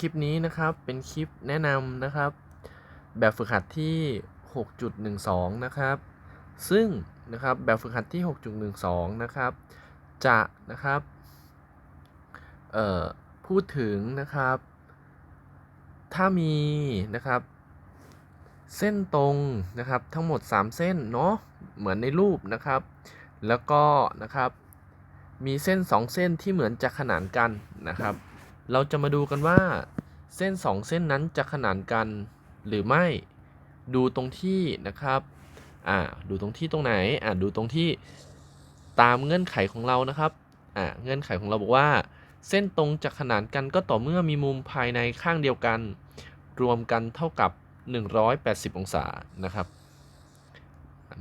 คลิปนี้นะครับเป็นคลิปแนะนำนะครับ แบบฝึกหัดที่ 6.12 นะครับ ซึ่งนะครับแบบฝึกหัดที่ 6.12 นะครับ จะนะครับพูดถึงนะครับ ถ้ามีนะครับ เส้นตรงนะครับทั้งหมด 3 เส้นเนาะเหมือนในรูปนะครับ แล้วก็นะครับมีเส้น 2 เส้นที่เหมือนจะขนานกันนะครับ เราจะมาดูกันว่า เส้น 2 เส้นนั้นจะขนานกันหรือไม่ดูตรงที่นะครับอ่าดูตรงที่ตรงไหนอ่าดูตรงที่ตามเงื่อนไขของเรานะครับอ่าเงื่อนไขของเราบอกว่า เส้นตรงจะขนานกันก็ต่อเมื่อมีมุมภายในข้างเดียวกัน รวมกันเท่ากับ 180 องศานะครับ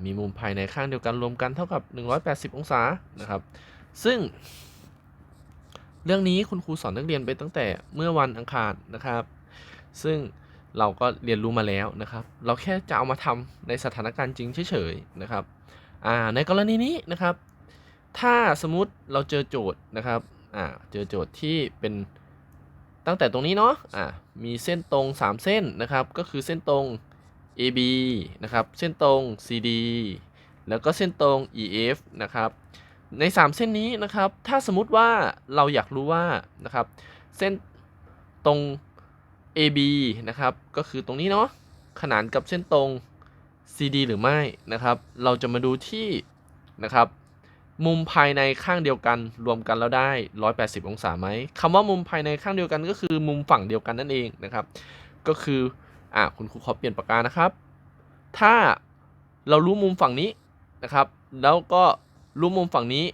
มีมุมภายในข้างเดียวกันรวมกันเท่ากับ 180 องศานะครับ ซึ่ง เรื่องนี้คุณครูสอนนักเรียนไปตั้งแต่เมื่อวันอังคารนะครับ ซึ่งเราก็เรียนรู้มาแล้วนะครับ เราแค่จะเอามาทำในสถานการณ์จริงเฉยๆนะครับในกรณีนี้นะครับ ถ้าสมมติเราเจอโจทย์นะครับเจอโจทย์ที่เป็นตั้งแต่ตรงนี้เนาะอ่ามีเส้นตรง 3 เส้นนะครับ ก็คือเส้นตรง AB นะครับ เส้นตรง CD แล้วก็เส้นตรง EF นะครับ ใน 3 เส้นนี้นะครับ ถ้าสมมติว่าเราอยากรู้ว่านะครับ เส้นตรง AB นะครับ ก็คือตรงนี้เนาะขนานกับเส้นตรง CD หรือไม่นะครับ เราจะมาดูที่นะครับ มุมภายในข้างเดียวกันรวมกันแล้วได้ 180 องศาไหมคำว่ามุมภายในข้างเดียวกันก็คือมุมฝั่งเดียวกันนั่นเองนะครับ ก็คืออะคุณครูขอเปลี่ยนปากกานะครับ ถ้าเรารู้มุมฝั่งนี้นะครับ แล้วก็ รู้มุมฝั่งนี้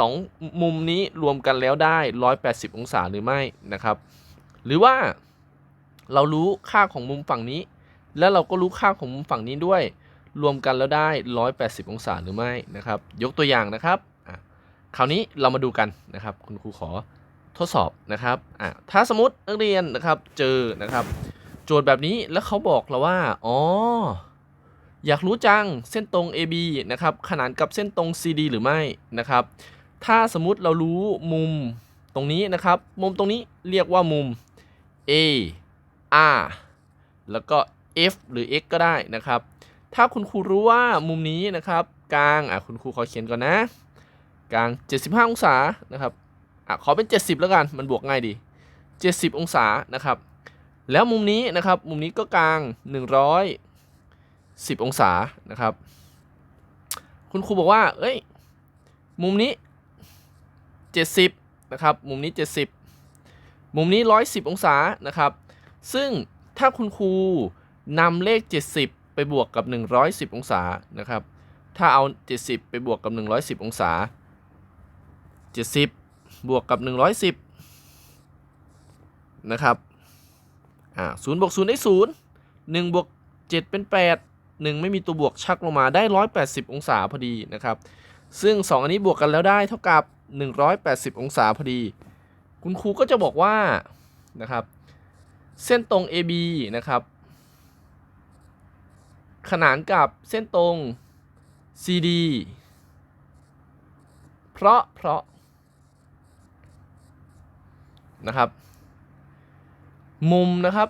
2 มุมนี้รวมกันแล้วได้ 180 องศาหรือไม่นะครับ หรือว่าเรารู้ค่าของมุมฝั่งนี้ แล้วเราก็รู้ค่าของมุมฝั่งนี้ด้วย รวมกันแล้วได้ 180 องศาหรือไม่นะครับ ยกตัวอย่างนะครับคราวนี้เรามาดูกันนะครับ คุณครูขอทดสอบนะครับอะถ้าสมมตินักเรียนนะครับเจอนะครับ โจทย์แบบนี้แล้วเขาบอกเราว่า อ๋อ อยากรู้จังเส้นตรง AB นะครับขนานกับเส้นตรง CD หรือไม่นะครับ ถ้าสมมุติเรารู้มุมตรงนี้นะครับ มุมตรงนี้เรียกว่ามุม A R แล้วก็ F หรือ X ก็ได้นะครับ ถ้าคุณครูรู้ว่ามุมนี้นะครับ กลางอะคุณครูขอเขียนก่อนนะ กลาง 75 องศานะครับอะขอเป็น 70 แล้วกันมันบวกง่ายดี 70 องศานะครับ แล้วมุมนี้นะครับ มุมนี้ก็กลาง 100 110 องศานะครับ คุณครูบอกว่า เอ้ย มุมนี้ 70 นะครับ มุมนี้ 70 มุมนี้ 110 องศานะครับ ซึ่งถ้าคุณครูนำเลข 70 ไปบวกกับ 110 องศานะครับ ถ้าเอา 70 ไปบวกกับ 110 องศา 70 บวกกับ 110 นะครับ อ่าศูนย์บวกศูนย์ได้ศูนย์หนึ่งบวกเจ็ดเป็นแปด หนึ่งไม่มีตัวบวกชักลงมาได้ร้อยแปดสิบองศาพอดีนะครับ ซึ่งสองอันนี้บวกกันแล้วได้เท่ากับหนึ่งร้อยแปดสิบองศาพอดี คุณครูก็จะบอกว่านะครับเส้นตรง AB นะครับ ขนานกับเส้นตรง CD เพราะเพราะนะครับ มุมนะครับ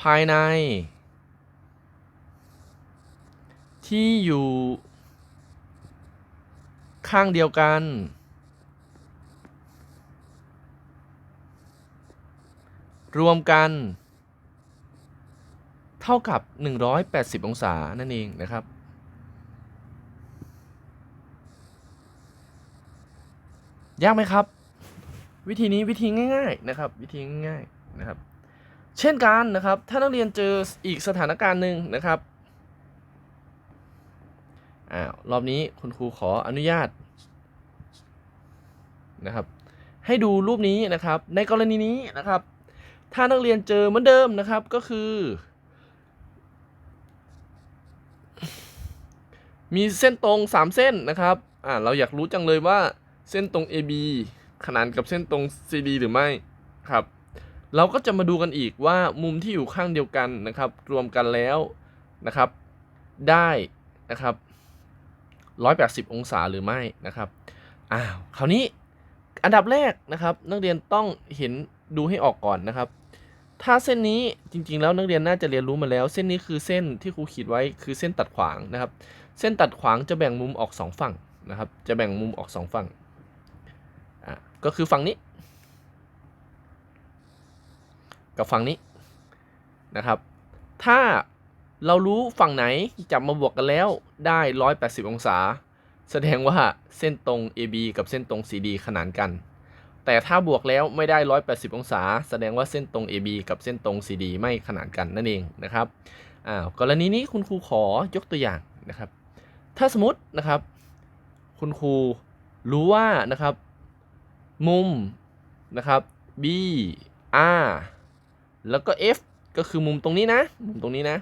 ภายใน ที่อยู่ข้างเดียวกัน รวมกัน เท่ากับ 180 องศา นั่นเองนะครับ ยากไหมครับ วิธีนี้วิธีง่าย ๆ นะครับ วิธีง่ายๆนะครับ เช่นกันนะครับ ถ้านักเรียนเจออีกสถานการณ์หนึ่งนะครับ อ้าวรอบนี้คุณครูขออนุญาตนะครับ ให้ดูรูปนี้นะครับ ในกรณีนี้นะครับ ถ้านักเรียนเจอเหมือนเดิมนะครับก็คือ มีเส้นตรง 3 เส้นนะครับอ่าเราอยากรู้จังเลยว่าเส้นตรง AB ขนานกับเส้นตรง CD หรือไม่ครับ เราก็จะมาดูกันอีกว่ามุมที่อยู่ข้างเดียวกันนะครับ รวมกันแล้วนะครับ ได้นะครับ 180 องศาหรือไม่นะครับอ้าวคราวนี้อันดับแรกนะครับนักเรียนต้องเห็นดูให้ออกก่อนนะครับ ถ้าเส้นนี้จริงๆ แล้วนักเรียนน่าจะเรียนรู้มาแล้ว เส้นนี้คือเส้นที่ครูขีดไว้คือเส้นตัดขวางนะครับ เส้นตัดขวางจะแบ่งมุมออกสองฝั่งนะครับ จะแบ่งมุมออกสองฝั่งอะก็คือฝั่งนี้ กับฝั่งนี้นะครับ ถ้า เรารู้ฝั่งไหนจับมาบวกกันแล้วได้ 180 องศา แสดงว่าเส้นตรง AB กับเส้นตรง CD ขนานกัน แต่ถ้าบวกแล้วไม่ได้ 180 องศา แสดงว่าเส้นตรง AB กับเส้นตรง CD ไม่ขนานกันนั่นเองนะครับอ้าวกรณีนี้คุณครูขอยกตัวอย่างนะครับ ถ้าสมมตินะครับ คุณครูรู้ว่านะครับ มุมนะครับ B R แล้วก็ F ก็คือมุมตรงนี้นะ มุมตรงนี้นะ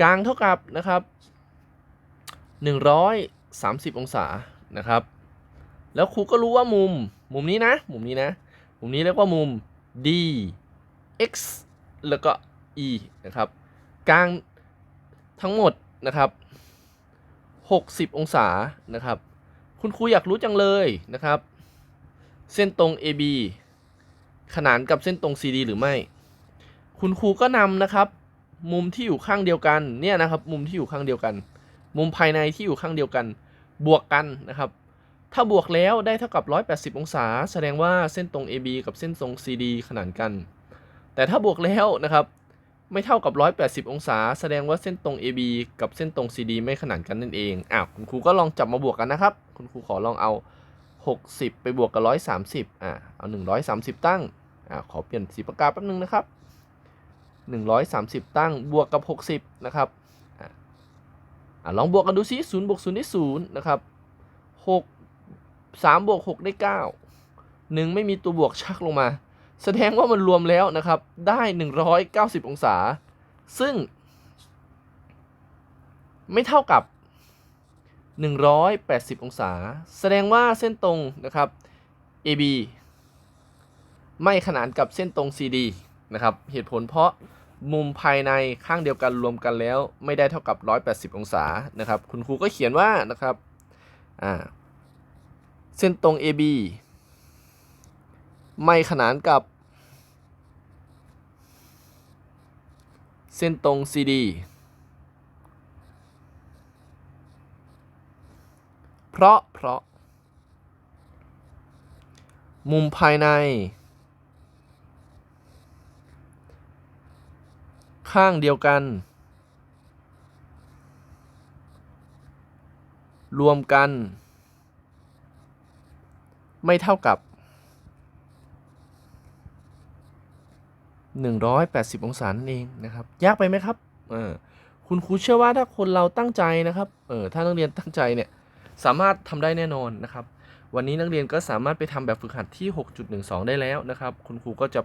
กลางเท่ากับนะครับ 130 องศานะครับ แล้วครูก็รู้ว่ามุมมุมนี้นะ มุมนี้นะ มุมนี้เรียกว่ามุม D X แล้วก็ E นะครับกลางทั้งหมดนะครับ 60 องศานะครับ คุณครูอยากรู้จังเลยนะครับ เส้นตรง AB ขนานกับเส้นตรง CD หรือไม่ คุณครูก็นำนะครับ มุมที่อยู่ข้างเดียวกันเนี่ยนะครับ มุมที่อยู่ข้างเดียวกัน มุมภายในที่อยู่ข้างเดียวกัน บวกกันนะครับ ถ้าบวกแล้วได้เท่ากับ 180 องศา แสดงว่าเส้นตรง AB กับเส้นตรง CD ขนานกัน แต่ถ้าบวกแล้วนะครับ ไม่เท่ากับ 180 องศา แสดงว่าเส้นตรง AB กับเส้นตรง CD ไม่ขนานกันนั่นเองอ้าวคุณครูก็ลองจับมาบวกกันนะครับ คุณครูขอลองเอา 60 ไปบวกกับ 130อ่าเอา 130 ตั้งอ่าขอเปลี่ยนสีปากกาแป๊บนึงนะครับ 130 ตั้งบวกกับ 60 นะครับอลองบวกกันดูซิ0บวก0ได้0นะครับ6 3บวก6ได้ 9 1 ไม่มีตัวบวกชักลงมา แสดงว่ามันรวมแล้วนะครับ ได้ 190 องศา ซึ่ง ไม่เท่ากับ 180 องศา แสดงว่าเส้นตรงนะครับ AB ไม่ขนานกับเส้นตรง CD นะครับ เหตุผลเพราะ มุมภายในข้างเดียวกันรวมกันแล้ว ไม่ได้เท่ากับ 180 องศานะครับ คุณครูก็เขียนว่านะครับอ่าเส้นตรง AB ไม่ขนานกับ เส้นตรง CD เพราะเพราะ มุมภายใน ข้างเดียวกัน รวมกัน ไม่เท่ากับ 180 องศานั่นเองนะครับ ยากไปไหมครับเออคุณครูเชื่อว่าถ้าคนเราตั้งใจนะครับเออถ้านักเรียนตั้งใจเนี่ยสามารถทำได้แน่นอนนะครับ วันนี้นักเรียนก็สามารถไปทำแบบฝึกหัดที่ 6.12 ได้แล้วนะครับ คุณครูก็จะ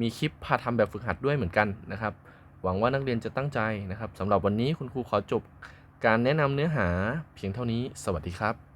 มีคลิปพาทำแบบฝึกหัดด้วยเหมือนกันนะครับ หวังว่านักเรียนจะตั้งใจนะครับสำหรับวันนี้คุณครูขอจบการแนะนำเนื้อหาเพียงเท่านี้ สวัสดีครับ